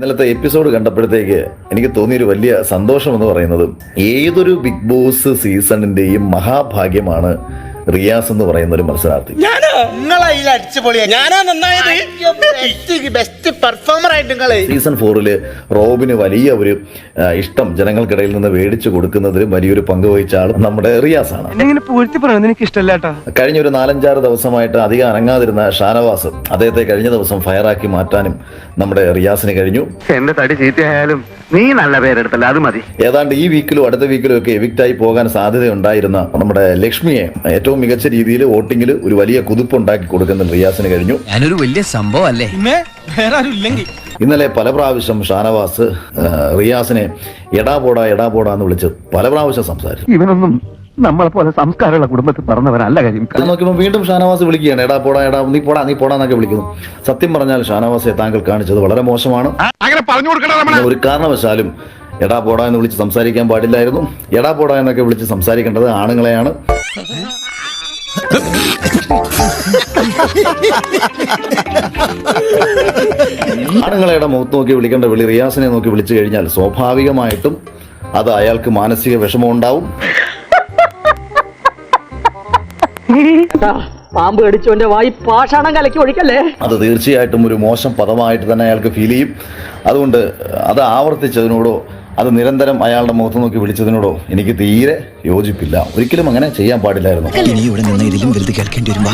ഇന്നലത്തെ എപ്പിസോഡ് കണ്ടപ്പോഴത്തേക്ക് എനിക്ക് തോന്നിയൊരു വലിയ സന്തോഷം എന്ന് പറയുന്നത് ഏതൊരു ബിഗ് ബോസ് സീസണിന്റെയും മഹാഭാഗ്യമാണ് റിയാസ് എന്ന് പറയുന്ന ഒരു മത്സരാർത്ഥി സീസൺ ഫോറിൽ റോബിന് വലിയ ഒരു ഇഷ്ടം ജനങ്ങൾക്കിടയിൽ നിന്ന് മേടിച്ചു കൊടുക്കുന്നതിൽ വലിയൊരു പങ്ക് വഹിച്ച ആൾ നമ്മുടെ റിയാസ് ആണ് കഴിഞ്ഞ ഒരു നാലഞ്ചാറ് ദിവസമായിട്ട് അധികം അനങ്ങാതിരുന്ന ഷാനവാസ് അദ്ദേഹത്തെ കഴിഞ്ഞ ദിവസം ഫയറാക്കി മാറ്റാനും നമ്മുടെ റിയാസിന് കഴിഞ്ഞു. എന്റെ തടി ചീത്തയായാലും നീ നല്ല പേരെടുത്തല്ല അത് മതി. ഏതാണ്ട് ഈ വീക്കിലും അടുത്ത വീക്കിലും ഒക്കെ എവിക്റ്റായി പോകാൻ സാധ്യതയുണ്ടായിരുന്ന നമ്മുടെ ലക്ഷ്മിയെ ഏറ്റവും മികച്ച രീതിയിൽ വോട്ടിംഗിൽ ഒരു വലിയ കുതിപ്പുണ്ടാക്കി കൊടുക്കുന്ന റിയാസിന് കഴിഞ്ഞു. ഞാനൊരു വലിയ സംഭവം അല്ലേ വേറെ ആരും ഇല്ലെങ്കിൽ. ഇന്നലെ പല പ്രാവശ്യം ഷാനവാസ് റിയാസിനെ എടാ പോടാ എടാ പോടാ എന്ന് വിളിച്ച് പല പ്രാവശ്യം സംസാരിച്ചു. ഇവനൊന്നും നമ്മളെ പോലെ സംസ്കാരമുള്ള കുടുംബത്തിൽ പറഞ്ഞവനല്ല കാര്യം. നോക്കിയപ്പോൾ വീണ്ടും ഷാനവാസ് വിളിക്കുകയാണ് എടാ പോടാ എടാ നീ പോടാ നീ പോടാ എന്നൊക്കെ വിളിക്കുന്നു. സത്യം പറഞ്ഞാൽ ഷാനവാസെ താങ്കൾ കാണിച്ചത് വളരെ മോശമാണ്. അങ്ങനെ പറഞ്ഞു കൊടുക്കണ ഒരു കാരണവശാലും എടാ പോടാ എന്ന് വിളിച്ച് സംസാരിക്കാൻ പാടില്ലായിരുന്നു. എടാ പോടാ എന്നൊക്കെ വിളിച്ച് സംസാരിക്കേണ്ടത് ആണുങ്ങളെയാണ്. ആണുങ്ങളെയുടെ മുഖത്ത് നോക്കി വിളിക്കേണ്ട വിളി റിയാസിനെ നോക്കി വിളിച്ചു കഴിഞ്ഞാൽ സ്വാഭാവികമായിട്ടും അത് അയാൾക്ക് മാനസിക വിഷമം ഉണ്ടാവും പാമ്പ് കടിച്ചവന്റെ വായി പാഷാണം കലക്കി ഒഴിക്കല്ലേ? അത് തീർച്ചയായിട്ടും ഒരു മോശം പദമായിട്ട് തന്നെ അയാൾക്ക് ഫീൽ ചെയ്യും. അതുകൊണ്ട് അത് ആവർത്തിച്ചതിനോടോ അത് നിരന്തരം അയാളുടെ മുഖത്ത് നോക്കി വിളിച്ചതിനോടോ എനിക്ക് തീരെ യോജിപ്പില്ല. ഒരിക്കലും അങ്ങനെ ചെയ്യാൻ പാടില്ലായിരുന്നു. ഇനി ഇവിടെ നിന്ന് ഇതിലും വെറുതെ കേൾക്കേണ്ടി വരുമ്പോ